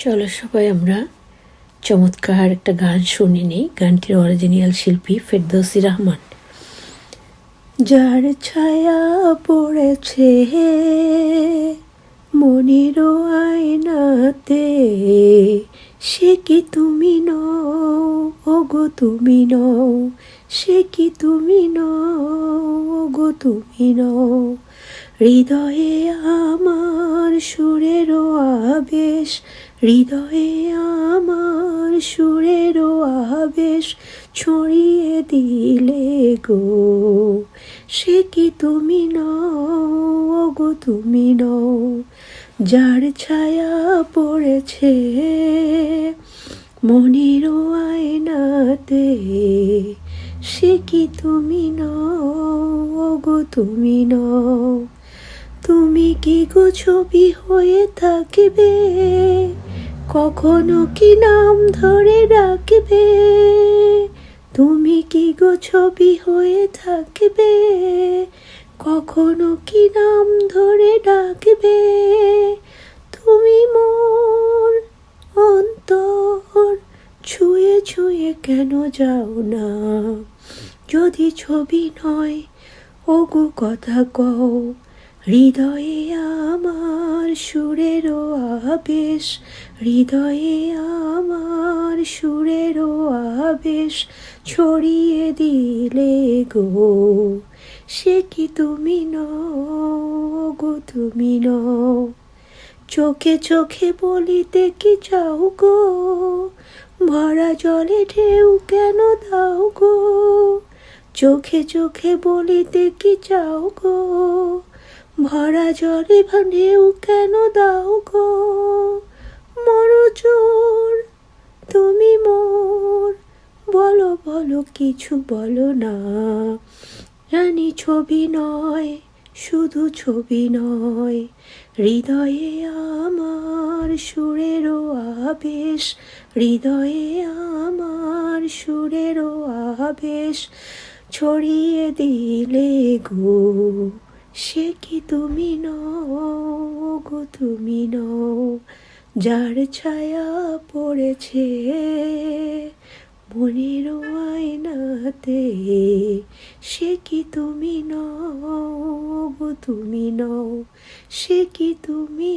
চলো সবাই আমরা চমৎকার একটা গান শুনে নিই। গানটির অরিজিনাল শিল্পী ফেরদৌসি রহমান। যার ছায়া পড়েছে মনের আয়নাতে, সে কি তুমি নও? ওগো তুমি নও। সে কি তুমি নও? ওগো তুমি নও। হৃদয়ে আমার সুরেরও আবেশ, হৃদয়ে আমার সুরেরও আবেশ ছড়িয়ে দিলে গো। সে কি তুমি নও গো, তুমি নও যার ছায়া পড়েছে মনের আয়নাতে। সে কি তুমি নও গো, তুমি নও তুমি কি গো ছবি হয়ে থাকবে? কখনো কি নাম ধরে রাখবে? তুমি কি গো ছবি হয়ে থাকবে? কখনো কি নাম ধরে ডাকবে তুমি মোর অন্তর ছুঁয়ে ছুঁয়ে কেন যাও না? যদি ছবি নয়, ওগো কথা কও। হৃদয়ে আমার সুরেরও আবেশ, হৃদয়ে আমার সুরেরও আবেশ ছড়িয়ে দিলে গো। সে কি তুমি গো, তুমি নও। চোখে চোখে বলিতে কি চাও গো? ভরা জলে ঢেউ কেন দাও গো? চোখে চোখে বলিতে কি চাও গো? ভরা জলে ঢেউ কেন দাও গো? মরো চোর তুমি মোর। বলো বলো, কিছু বলো না। জানি ছবি নয়, শুধু ছবি নয়। হৃদয়ে আমার সুরেরও আবেশ, হৃদয়ে আমার সুরেরও আবেশ। ছড়িয়ে দিলে গো সে কি তুমি গো তুমি নও, যার ছায়া পড়েছে মনের আয়নাতে, সে কি তুমি গো তুমি নও, সে কি তুমি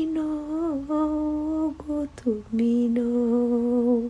গো তুমি নও।